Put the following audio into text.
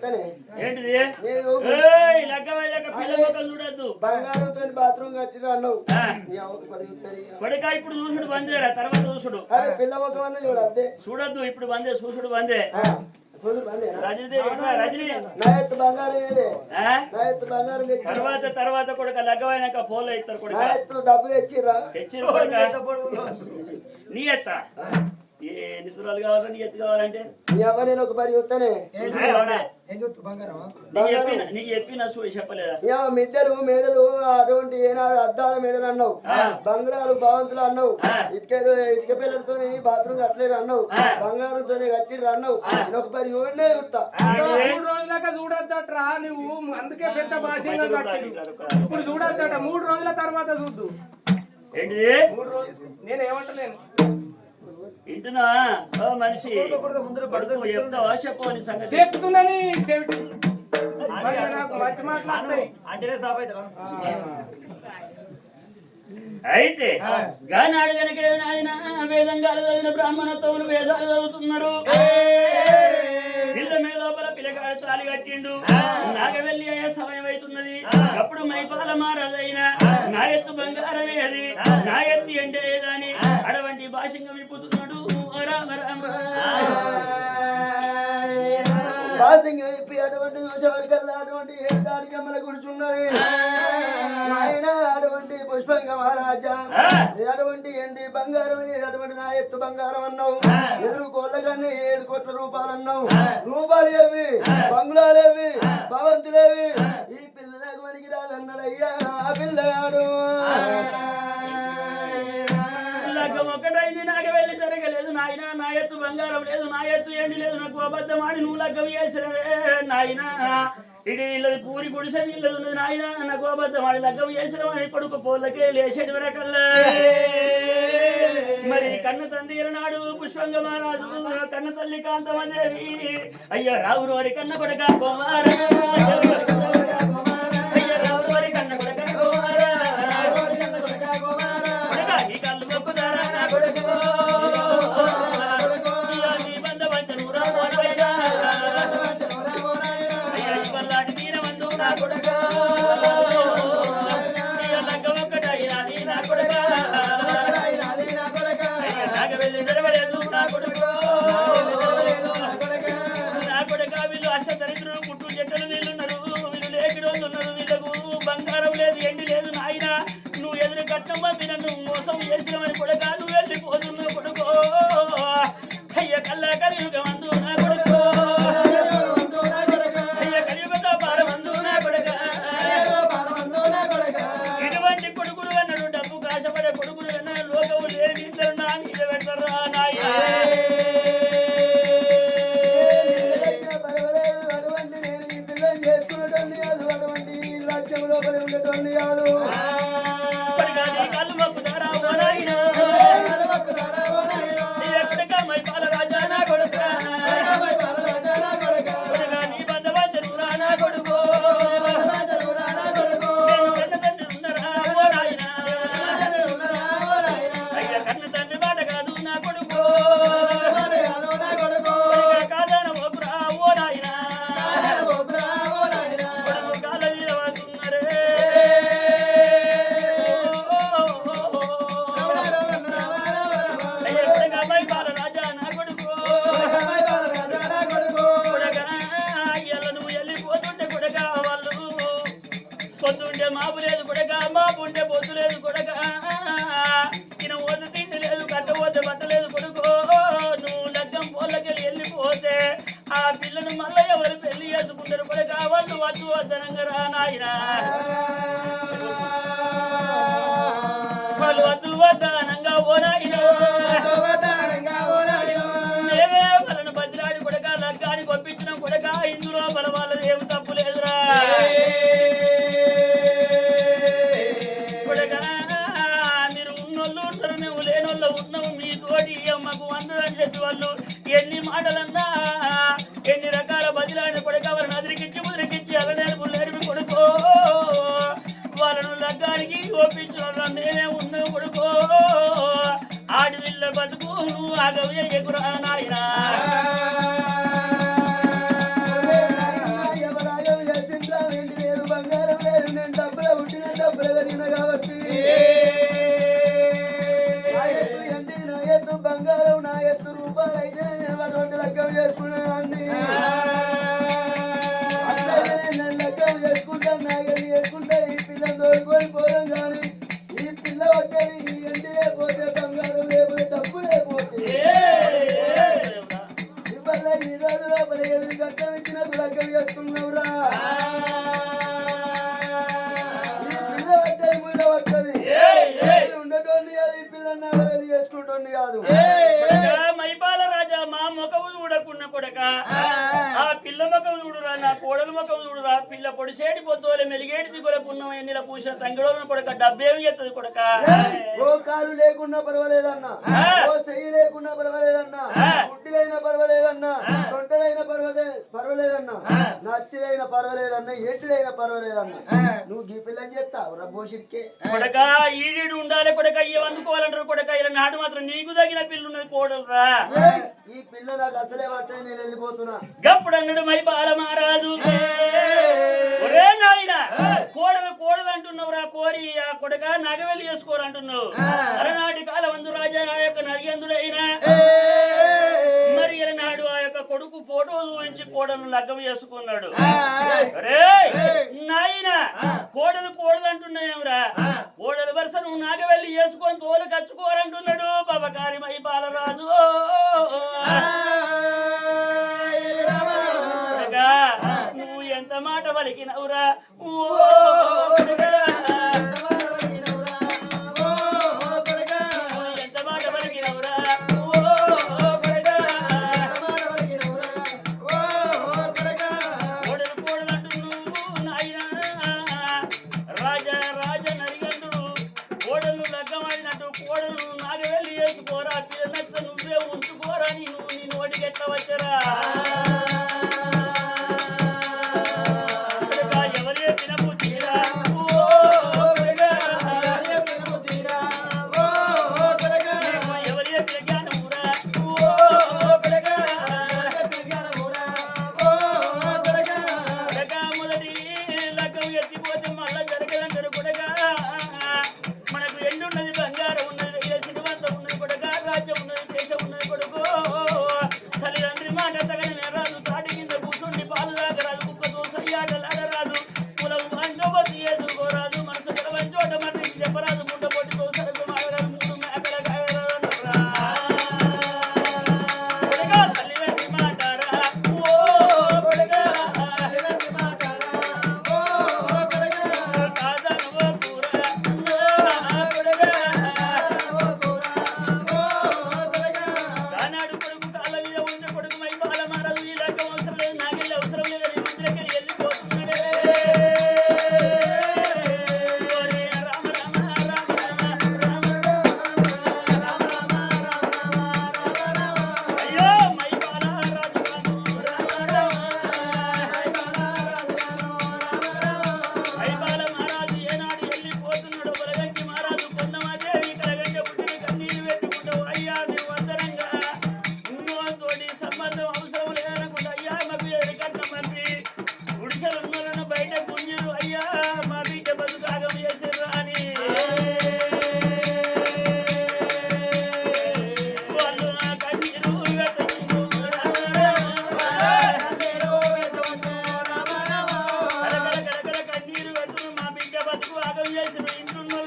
వస్తానే ఏంటిది? ఏయ్ లగ్గమయ్యాక పిల్ల మొక్కలు చూడద్దు. బంగారంతో బాత్రూమ్ కట్టిన అన్నావు. కొడుక ఇప్పుడు చూసుడు బందేరా తర్వాత చూసుడు. అరే పిల్ల అన్న చూడద్దే చూడద్దు ఇప్పుడు బందే చూసుడు బందే. తెచ్చి తర్వాత తర్వాత కొడుక లగ్గమైనాక పోలో ఇస్తారు కొడుక. డబ్బు తెచ్చిర్రా. తెచ్చిన కొడుక. నీ ఎత్త. ఏ నిధురాలు కావాలా నీ ఎత్తు కావాలంటే? నీ అవ్వ నేను ఒక పని? నీకు చెప్పిన చూడు చెప్పలేదా? మేడలు అటువంటి ఏనాడు అద్దాల మేడలు అన్నావు. బంగారాలు భవంతులు అన్నావు. ఇటుక ఇటుక పిల్లలతో బాత్రూమ్ కట్టలేరు అన్నావు. బంగారంతో కట్టిర్రు అన్నావు. నేను ఒక పని ఎవరినే చూస్తా. మూడు రోజులక చూడొద్దట్రా నువ్వు. అందుకే పెద్ద కట్టిండు. ఇప్పుడు చూడొద్దట. మూడు రోజుల తర్వాత చూద్దు. ఏంటిది? నేను ఏమంటలేను వింటున్నా? ఓ మనిషి. కొడుకు చెప్తావా చెప్పవని సంగతి. చెవిటి అయితే గానాడు గనక ఆయన వేదంగాలు చదివిన బ్రాహ్మణత్వములు వేదాలు చదువుతున్నారు. పిల్ల మీద లోపల పిల్లగాడు తాలి కట్టిండు. నాగవెల్లి అయ్యే సమయం అవుతున్నది. అప్పుడు మైపాల మారదైన నా ఎత్తు బంగారమే అది నా ఎత్తి అంటే ఏదని? అడవంటి భాషంగా విప్పుతున్నాడు. అయిపోయి అటువంటి చూసేవారికల్లా అటువంటి ఏడాడికి అమ్మల కూర్చున్నది. ఆయన అటువంటి పుష్పంగ మహారాజా. అటువంటి ఎండి బంగారం అటువంటి నా ఎత్తు బంగారం అన్నావు? ఎదురు కోళ్ళగానే ఏడు కోట్ల రూపాయలు అన్నావు. రూపాయలు ఏవి? బంగ్లాలేవి భవంతులేవి? ఈ పిల్లలకు మనకి రాదన్నాడు అయ్యా ఆ. పిల్లగాడు లగ్గం నాయన నా ఎత్తు బంగారం లేదు నా ఎత్తు ఎండి లేదు నాకు అబద్ధం ఆడి నువ్వు లగ్గం చేసినవే నాయన. ఇది వీళ్ళది పూరి గుడిసె వీళ్ళది ఉన్నది నాయన. నాకు అబద్ధం ఆడి లగ్గం చేసినవా అని కొడుకు పోలకే లేచేటి వరకల్లా మరి కన్న తండ్రి నాడు పుష్పంగ మహారాజు కన్న తల్లి కాంతమదేవి అయ్యా రావురు వారి కన్న కొడక కుమారా. డబ్బు కాశపడే వద్దు వద్దనంగా రా నాయనా. వాళ్ళు వద్దు వద్దనంగా నేనే ఉన్నావు కొడుకో. ఆడవిల్ల బతుకు నువ్వు ఆగవే ఎగురా నాయనా? చూడకున్న కొడక ఆ పిల్ల ముఖం చూడురా నా కోడల ముఖం చూడురా. పిల్ల పొడిసేటి పొద్దులే మెలిగేటి దిగుల పున్నమ ఎన్నిల పూసిన తంగిడోలను కొడక డబ్బేమి చేస్తుంది కొడక? ఓ కాలు లేకున్నా పర్వాలేదన్నా. ఓ చెయ్యి లేకున్నా పర్వాలేదన్నా. గుడ్డిలైనా పర్వాలేదన్నా. తొంటలైనా పర్వాలే పర్వాలేదన్నా. నత్తిదైనా పర్వాలేదన్నా ఏంటిదైనా పర్వాలేదన్నా. నువ్వు గీ పిల్లని చెప్తావు రబ్బోషిట్కే కొడక ఈడీడు ఉండాలి కొడక ఇవి అందుకోవాలంటారు కొడక. ఇలా నాటు మాత్రం నీకు తగిన పిల్ల ఉన్నది కోడలురా ఈ పిల్ల నాకు అసలే పట్టాయి నేను వెళ్ళిపోతున్నా. గప్పుడు అన్నాడు మై బాల మహారాజు ఒరే నాయన కోడలు కోడలు అంటున్నావురా కోరి ఆ కొడక నగవెల్లి చేసుకోరు అంటున్నావు అలనాటి కాలం అందు రాజా ఆ యొక్క నరియందుడైనా మరి నాడు ఆ యొక్క కొడుకు ఫోటో చూపించి కోడలు లగ్గం చేసుకున్నాడు. para చేసిన ఇంట్లో